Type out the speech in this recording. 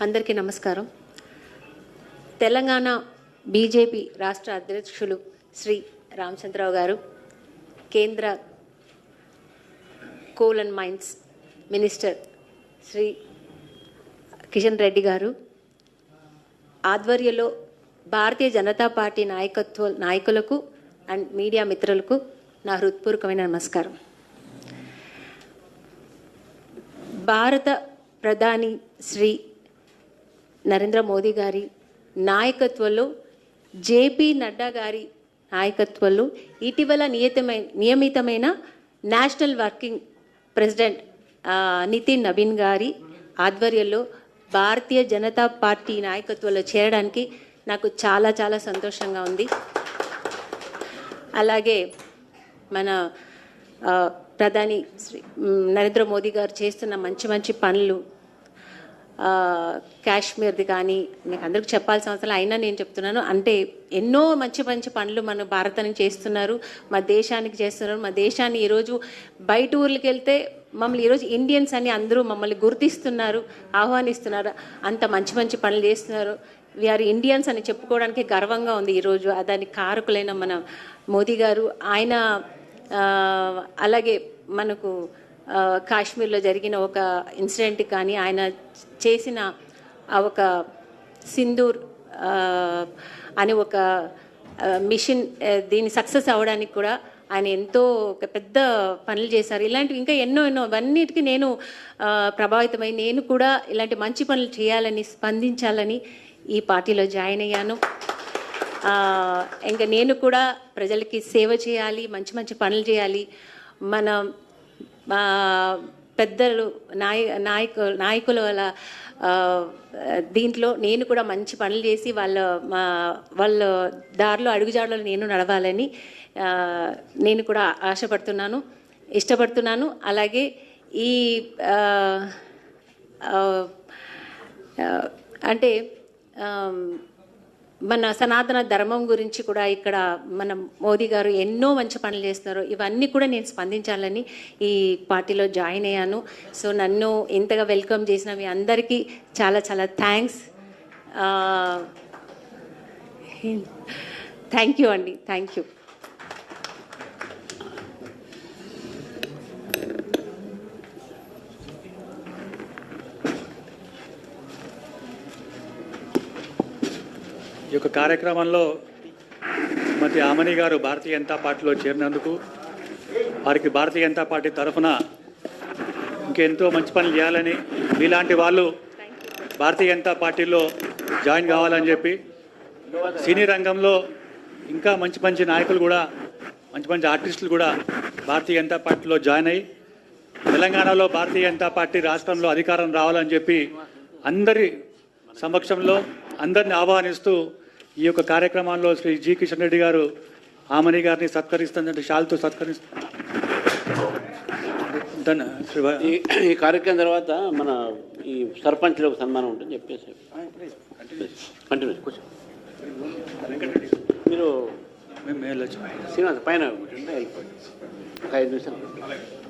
అందరికీ నమస్కారం. తెలంగాణ బీజేపీ రాష్ట్ర అధ్యక్షులు శ్రీ రామచంద్రరావు గారు కేంద్ర coal and mines minister Shri Kishan Reddy గారు ఆధ్వర్యంలో భారతీయ జనతా పార్టీ నాయకత్వ నాయకులకు అండ్ మీడియా మిత్రులకు నా హృత్పూర్వకమైన నమస్కారం. భారత ప్రధాని శ్రీ నరేంద్ర మోదీ గారి నాయకత్వంలో జేపీ నడ్డా గారి నాయకత్వంలో ఇటీవల నియతమైన నియమితమైన national working president Nitin Naveen గారి ఆధ్వర్యంలో భారతీయ జనతా పార్టీ నాయకత్వంలో చేరడానికి నాకు చాలా చాలా సంతోషంగా ఉంది. అలాగే మన ప్రధాని శ్రీ నరేంద్ర మోదీ గారు చేస్తున్న మంచి మంచి పనులు కాశ్మీర్ది కానీ మీకు అందరికి చెప్పాల్సిన అవసరం అయినా నేను చెప్తున్నాను. అంటే ఎన్నో మంచి మంచి పనులు మన భారతానికి చేస్తున్నారు మా దేశానికి చేస్తున్నారు. మా దేశాన్ని ఈరోజు బయట ఊర్లకి వెళ్తే మమ్మల్ని ఈరోజు ఇండియన్స్ అని అందరూ మమ్మల్ని గుర్తిస్తున్నారు ఆహ్వానిస్తున్నారు. అంత మంచి మంచి పనులు చేస్తున్నారు. వీఆర్ ఇండియన్స్ అని చెప్పుకోవడానికి గర్వంగా ఉంది ఈరోజు. దానికి కారకులైన మన మోదీ గారు ఆయన అలాగే మనకు కాశ్మీర్లో జరిగిన ఒక ఇన్సిడెంట్ కానీ ఆయన చేసిన ఆ ఒక సింధూర్ అని అనే ఒక మిషన్ దీన్ని సక్సెస్ అవ్వడానికి కూడా ఆయన ఎంతో ఒక పెద్ద పనులు చేశారు. ఇలాంటివి ఇంకా ఎన్నో ఎన్నో అవన్నిటికీ నేను ప్రభావితమై నేను కూడా ఇలాంటి మంచి పనులు చేయాలని స్పందించాలని ఈ పార్టీలో జాయిన్ అయ్యాను. ఇంకా నేను కూడా ప్రజలకి సేవ చేయాలి మంచి మంచి పనులు చేయాలి. మన పెద్దలు నాయ నాయకు నాయకుల వల్ల దీంట్లో నేను కూడా మంచి పనులు చేసి వాళ్ళ మా వాళ్ళ దారిలో అడుగుజాడలో నేను నడవాలని నేను కూడా ఆశపడుతున్నాను ఇష్టపడుతున్నాను. అలాగే ఈ అంటే మన సనాతన ధర్మం గురించి కూడా ఇక్కడ మన మోదీ గారు ఎన్నో మంచి పనులు చేస్తున్నారు. ఇవన్నీ కూడా నేను స్పందించాలని ఈ పార్టీలో జాయిన్ అయ్యాను. సో నన్ను ఇంతగా వెల్కమ్ చేసిన మీ అందరికీ చాలా చాలా థ్యాంక్స్. థ్యాంక్ యూ అండి. Thank you. ఈ యొక్క కార్యక్రమంలో శ్రీమతి ఆమని గారు భారతీయ జనతా పార్టీలో చేరినందుకు వారికి భారతీయ జనతా పార్టీ తరఫున ఇంకెంతో మంచి పనులు చేయాలని మీలాంటి వాళ్ళు భారతీయ జనతా పార్టీలో జాయిన్ కావాలని చెప్పి సినీ రంగంలో ఇంకా మంచి మంచి నాయకులు కూడా మంచి మంచి ఆర్టిస్టులు కూడా భారతీయ జనతా పార్టీలో జాయిన్ అయ్యి తెలంగాణలో భారతీయ జనతా పార్టీ రాష్ట్రంలో అధికారం రావాలని చెప్పి అందరి సమక్షంలో అందరిని ఆహ్వానిస్తూ ఈ యొక్క కార్యక్రమంలో శ్రీ జి కిషన్ రెడ్డి గారు ఆమని గారిని సత్కరిస్తుందంటే షాల్తో సత్కరిస్తూ ధన్య- శ్రీ వ- ఈ కార్యక్రమం తర్వాత మన ఈ సర్పంచ్లకు సన్మానం ఉంటుంది చెప్పేసి. మీరు శ్రీనివాస్ పైన ఒక ఐదు నిమిషాలు.